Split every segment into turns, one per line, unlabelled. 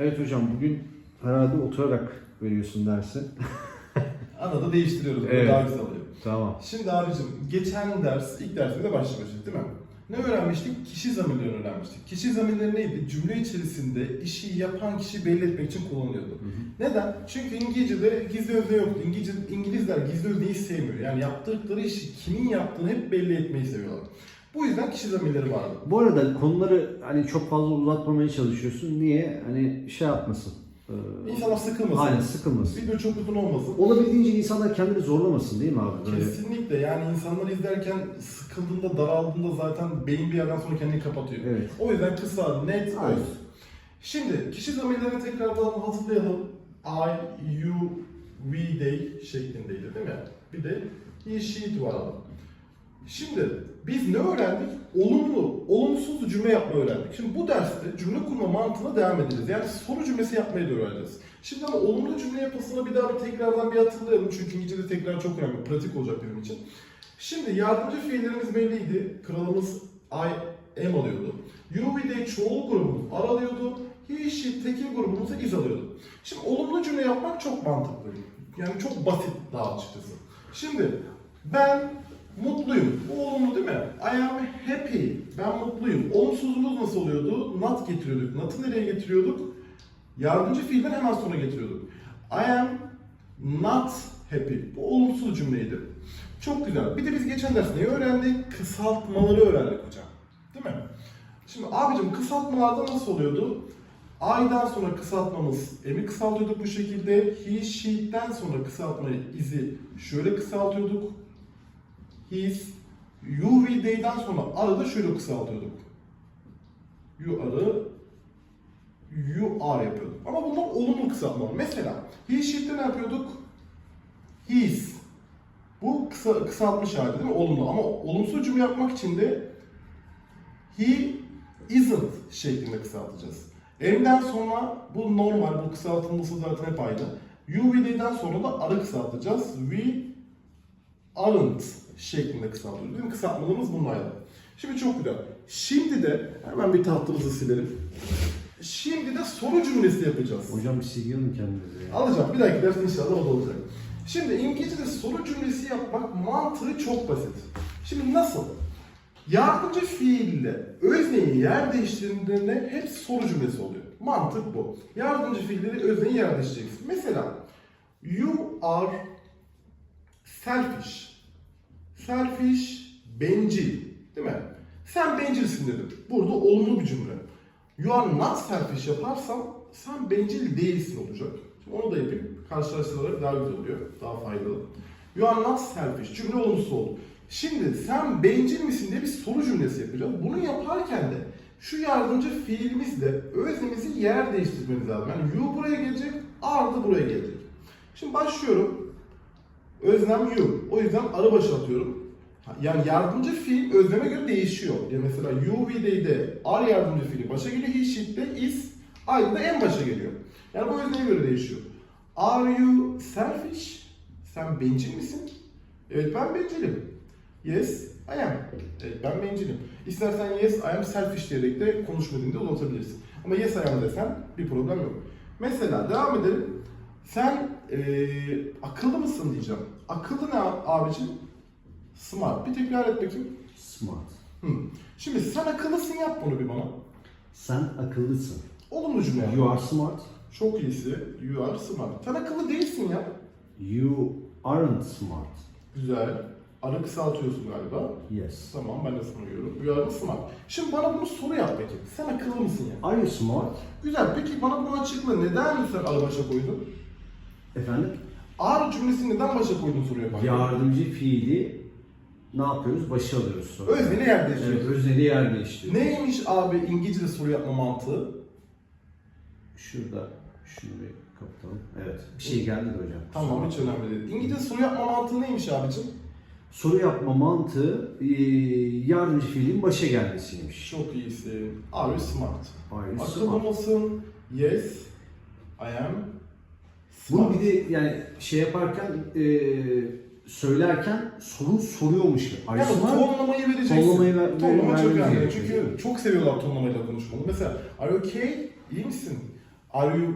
Evet hocam bugün herhalde oturarak veriyorsun dersi.
Arada değiştiriyoruz.
Evet.
Daha güzel oluyor.
Tamam.
Şimdi abicim geçen ders, ilk dersimizde başlamıştık değil mi? Ne öğrenmiştik? Kişi zamirlerini öğrenmiştik. Kişi zamirleri neydi? Cümle içerisinde işi yapan kişi belli etmek için kullanılıyordu. Neden? Çünkü İngilizce'de gizli özne yoktu. İngilizce, İngilizler gizli özneyi sevmiyor. Yani yaptıkları işi kimin yaptığını hep belli etmeyi seviyorlar. Bu yüzden kişi zamirleri vardı.
Bu arada konuları hani çok fazla uzatmamaya çalışıyorsun. Niye? Hani şey yapmasın. Ee,
İnsanlar sıkılmasın.
Aynen sıkılmasın.
Video çok uzun olmasın.
Olabildiğince insanlar kendini zorlamasın değil mi abi? Böyle.
Kesinlikle yani insanlar izlerken sıkıldığında, daraldığında zaten beyin bir yerden sonra kendini kapatıyor.
Evet.
O yüzden kısa, net,
Aynen.
öz. Şimdi kişi zamirlerini tekrardan hatırlayalım. I, you, we, they şeklindeydi değil mi? Bir de he, she, vardı. Şimdi biz ne öğrendik? Olumlu, olumsuz cümle yapma öğrendik. Şimdi bu derste cümle kurma mantığına devam edeceğiz. Yani soru cümlesi yapmayı da öğreneceğiz. Şimdi ama olumlu cümle yapısını bir daha bir tekrardan bir hatırlayalım. Çünkü İngilizce'de tekrar çok önemli, pratik olacak benim için. Şimdi yardımcı fiillerimiz belliydi. Kralımız I am alıyordu. You they çoğul grubumuz ar alıyordu. He, she, tekil grubumuz is alıyordu. Şimdi olumlu cümle yapmak çok mantıklı. Yani çok basit daha açıkçası. Şimdi ben mutluyum. Bu olumlu değil mi? I am happy. Ben mutluyum. Olumsuzluğumuz nasıl oluyordu? Not getiriyorduk. Not'ı nereye getiriyorduk? Yardımcı fiilden hemen sonra getiriyorduk. I am not happy. Bu olumsuz cümleydi. Çok güzel. Bir de biz geçen ders neyi öğrendik? Kısaltmaları öğrendik hocam. Değil mi? Şimdi abicim kısaltmalarda nasıl oluyordu? I'dan sonra kısaltmamız M'i kısaltıyorduk bu şekilde. He, she'den sonra kısaltmayı izi şöyle kısaltıyorduk. His, you ve they'den sonra arı da şöyle kısaltıyorduk. You arı, you are yapıyorduk. Ama bunlar olumlu kısaltmalar. Mesela he, she'de ne yapıyorduk? His. Bu kısa, kısaltmış hali değil mi? Olumlu. Ama olumsuz cümle yapmak için de he isn't şeklinde kısaltacağız. M'den sonra bu normal, bu kısaltılması zaten hep aynı. You they'den sonra da arı kısaltacağız. We aren't şeklinde kısaltıyoruz. Mi? Kısaltmalarımız bunlardı. Şimdi çok güzel. Şimdi de hemen bir tahtamızı silelim. Şimdi de soru cümlesi yapacağız.
Hocam bir silgiyorum kendinizi ya.
Alacağım. Bir dahaki ders inşallah o da olacak. Şimdi İngilizce'de soru cümlesi yapmak mantığı çok basit. Şimdi nasıl? Yardımcı fiille özneyi yer değiştirdiğinde hep soru cümlesi oluyor. Mantık bu. Yardımcı fiilleri özneyi yer değiştireceksin. Mesela you are selfish. Selfish, bencil. Değil mi? Sen bencilsin dedim. Burada olumlu bir cümle. You are not selfish yaparsam sen bencil değilsin olacak. Şimdi onu da yapayım. Karşılaştırarak daha güzel oluyor. Daha faydalı. You are not selfish. Cümle olumsuz oldu. Şimdi sen bencil misin diye bir soru cümlesi yapacağız. Bunu yaparken de şu yardımcı fiilimizle öznemizi yer değiştirmemiz lazım. Yani you buraya gelecek, are da buraya gelecek. Şimdi başlıyorum. Özlem you. O yüzden arı başa atıyorum. Yani yardımcı fiil özleme göre değişiyor. Ya mesela you ve they'de are yardımcı fiili başa geliyor. He, she'de is, I'da da en başa geliyor. Yani bu özneye göre değişiyor. Are you selfish? Sen bencil misin? Evet ben bencilim. Yes, I am. Evet ben bencilim. İstersen yes, I am selfish diyerek de konuşma dilinde uzatabilirsin. Ama yes, I am desen bir problem yok. Mesela devam edelim. Sen eee, akıllı mısın diyeceğim. Akıllı ne abicim? Smart. Bir tekrar et bakayım.
Smart.
Hı. Şimdi sen akıllısın yap bunu bir bana.
Sen akıllısın.
Olumlu cümle yap.
You are smart.
Çok iyisi. You are smart. Sen akıllı değilsin ya.
You aren't smart.
Güzel. Arı kısaltıyorsun galiba.
Yes.
Tamam ben de sana görüyorum. You are smart. Şimdi bana bunu soru yap peki. Sen akıllı mısın ya?
Are you smart?
Güzel. Peki bana bunu açıkla. Neden sen arı başa koydun?
Efendim?
Are cümlesini neden başa koydun soru yaparken?
Yardımcı fiili ne yapıyoruz? Başa alıyoruz sonra.
Özneni yer
Evet,
değiştiriyorsun.
özneli yer değiştiriyor.
Neymiş abi İngilizce'de soru yapma mantığı?
Şurada şunu bir kapatalım. Evet. Bir şey geldi de hocam.
Tamam hiç önemli değil. İngilizce soru yapma mantığı neymiş abicim?
Soru yapma mantığı e, yardımcı fiilin başa gelmesiymiş.
Çok iyisin. Are you smart?
Are you
Akıllı
smart?
mısın? Yes, I am
Bunu bir de yani şey yaparken e, söylerken soru soruyormuş gibi.
Yani
smart?
tonlamayı vereceksin.
Tonlamayı ver-
Tonlama çok
vermemiz
önemli.
gerekiyor?
Çünkü çok seviyorlar tonlamayla konuşmalı. Mesela, are you okay? İyi misin? Are you,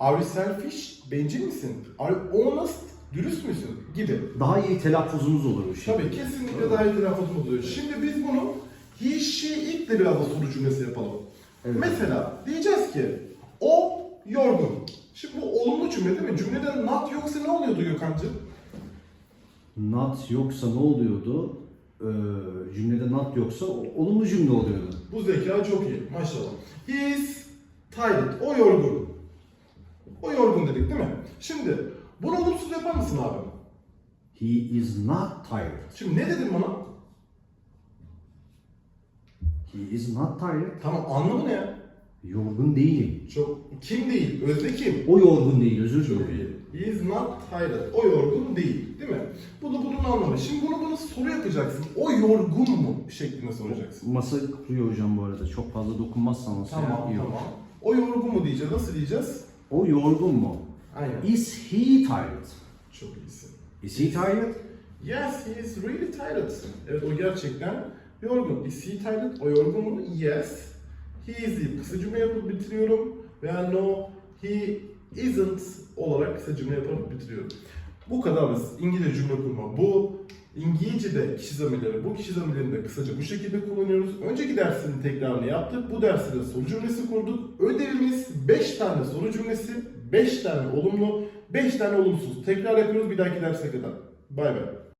are you selfish? Bencil misin? Are you honest? Dürüst müsün? Gibi.
Daha iyi telaffuzumuz olur bu şey.
Tabii kesinlikle daha iyi telaffuzumuz oluyor. Şimdi biz bunu he, she, it de biraz da soru cümlesi yapalım.
Evet.
Mesela diyeceğiz ki o yorgun. Şimdi bu olumlu cümle değil mi? Cümlede not yoksa ne oluyordu Gökhan'cığım?
Not yoksa ne oluyordu? Ee, cümlede not yoksa olumlu cümle oluyordu.
Bu zeka çok iyi maşallah. He is tired. O yorgun. O yorgun dedik değil mi? Şimdi bunu olumsuz yapar mısın abi?
He is not tired.
Şimdi ne dedin bana?
He is not tired.
Tamam anlamı ne ya?
Yorgun değilim.
Çok kim değil? Özde kim?
O yorgun değil özür
Çok
dilerim.
iyi. He is not tired. O yorgun değil. Değil mi? Bu da bunun anlamı. Şimdi bunu bunu soru yapacaksın. O yorgun mu? şeklinde soracaksın.
Masa kuruyor hocam bu arada. Çok fazla dokunmazsan masaya
Tamam
iyi olur.
tamam. O yorgun mu diyeceğiz? Nasıl diyeceğiz?
O yorgun mu?
Aynen.
Is he tired?
Çok iyisin.
Is he tired?
Yes, he is really tired. Evet o gerçekten yorgun. Is he tired? O yorgun mu? Yes. He is deyip kısa cümle yapıp bitiriyorum. Veya no, he isn't olarak kısa cümle yapıp bitiriyorum. Bu kadar basit. İngilizce cümle kurma. Bu İngilizce'de kişi zamirleri, bu kişi zamirlerini de kısaca bu şekilde kullanıyoruz. Önceki dersinin tekrarını yaptık. Bu derste de soru cümlesi kurduk. Ödevimiz 5 tane soru cümlesi, 5 tane olumlu, 5 tane olumsuz. Tekrar yapıyoruz bir dahaki derse kadar. Bay bay.